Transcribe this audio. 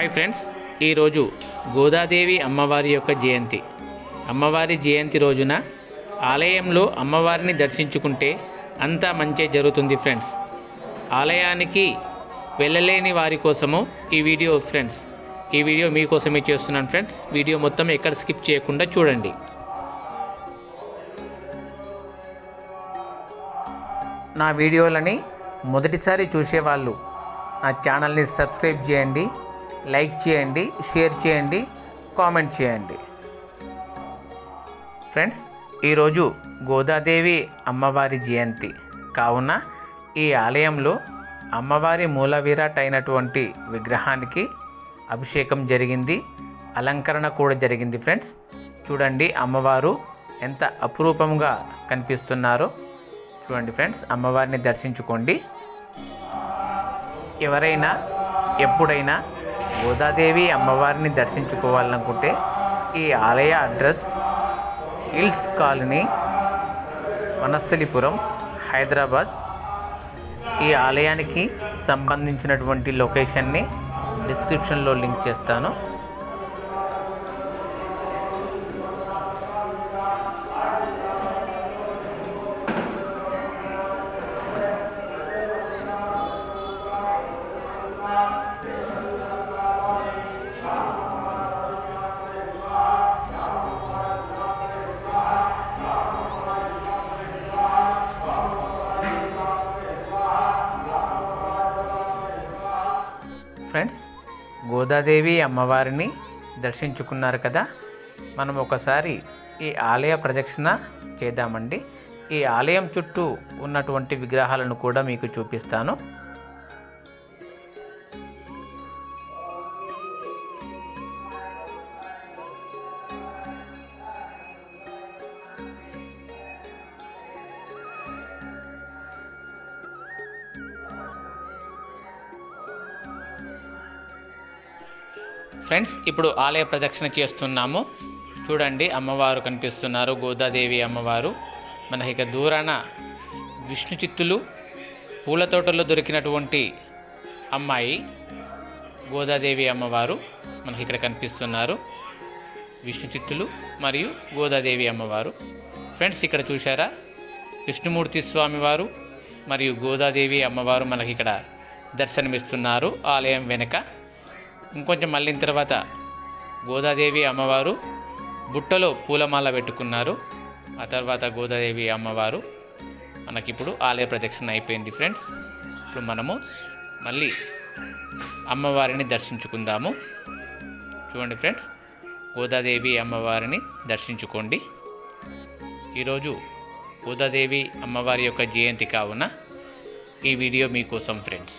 Hi friends. ఈరోజు గోదాదేవి అమ్మవారి యొక్క జయంతి. అమ్మవారి జయంతి రోజున ఆలయంలో అమ్మవారిని దర్శించుకుంటే అంతా మంచి జరుగుతుంది ఫ్రెండ్స్. ఆలయానికి వెళ్ళలేని వారి కోసము ఈ వీడియో ఫ్రెండ్స్. ఈ వీడియో మీకోసమే చేస్తున్నాను ఫ్రెండ్స్. వీడియో మొత్తం ఎక్కడ స్కిప్ చేయకుండా చూడండి. నా వీడియోలని మొదటిసారి చూసేవాళ్ళు నా ఛానల్ని సబ్స్క్రైబ్ చేయండి. లైక్ చేయండి షేర్ చేయండి కామెంట్ చేయండి. ఫ్రెండ్స్ ఈరోజు గోదాదేవి అమ్మవారి జయంతి. కావున ఈ ఆలయంలో అమ్మవారి మూల విరాట్ అయినటువంటి విగ్రహానికి అభిషేకం జరిగింది అలంకరణ కూడా జరిగింది ఫ్రెండ్స్. చూడండి అమ్మవారు ఎంత అపురూపంగా కనిపిస్తున్నారో. చూడండి ఫ్రెండ్స్ అమ్మవారిని దర్శించుకోండి. ఎవరైనా ఎప్పుడైనా గోదాదేవి అమ్మవారిని దర్శించుకోవాలనుకుంటే ఈ ఆలయ address hills colony Vanasthalipuram Hyderabad. ఈ ఆలయానికి సంబంధించినటువంటి లొకేషన్ని డిస్క్రిప్షన్లో లింక్ చేస్తాను. ఫ్రెండ్స్ గోదాదేవి అమ్మవారిని దర్శించుకున్నారు కదా? మనం ఒకసారి ఈ ఆలయ ప్రదక్షిణ చేద్దామండి. ఈ ఆలయం చుట్టూ ఉన్నటువంటి విగ్రహాలను కూడా మీకు చూపిస్తాను. ఫ్రెండ్స్ ఇప్పుడు ఆలయ ప్రదక్షిణ చేస్తున్నాము చూడండి అమ్మవారు కనిపిస్తున్నారు గోదాదేవి అమ్మవారు. మనకి ఇక దూరాన విష్ణు చిత్తులు పూల తోటల్లో దొరికినటువంటి అమ్మాయి గోదాదేవి అమ్మవారు మనకి ఇక్కడ కనిపిస్తున్నారు. విష్ణు చిత్తులు మరియు గోదాదేవి అమ్మవారు. ఫ్రెండ్స్ ఇక్కడ చూశారా? విష్ణుమూర్తి స్వామివారు మరియు గోదాదేవి అమ్మవారు మనకి ఇక్కడ దర్శనమిస్తున్నారు ఆలయం వెనుక. ఇంకొంచెం మళ్ళీ తర్వాత గోదాదేవి అమ్మవారు బుట్టలో పూలమాల పెట్టుకున్నారు. ఆ తర్వాత గోదాదేవి అమ్మవారు మనకిప్పుడు ఆలయ ప్రదక్షిణ అయిపోయింది ఫ్రెండ్స్. ఇప్పుడు మనము మళ్ళీ అమ్మవారిని దర్శించుకుందాము. చూడండి ఫ్రెండ్స్ గోదాదేవి అమ్మవారిని దర్శించుకోండి. ఈరోజు గోదాదేవి అమ్మవారి యొక్క జయంతి కావున ఈ వీడియో మీకోసం ఫ్రెండ్స్.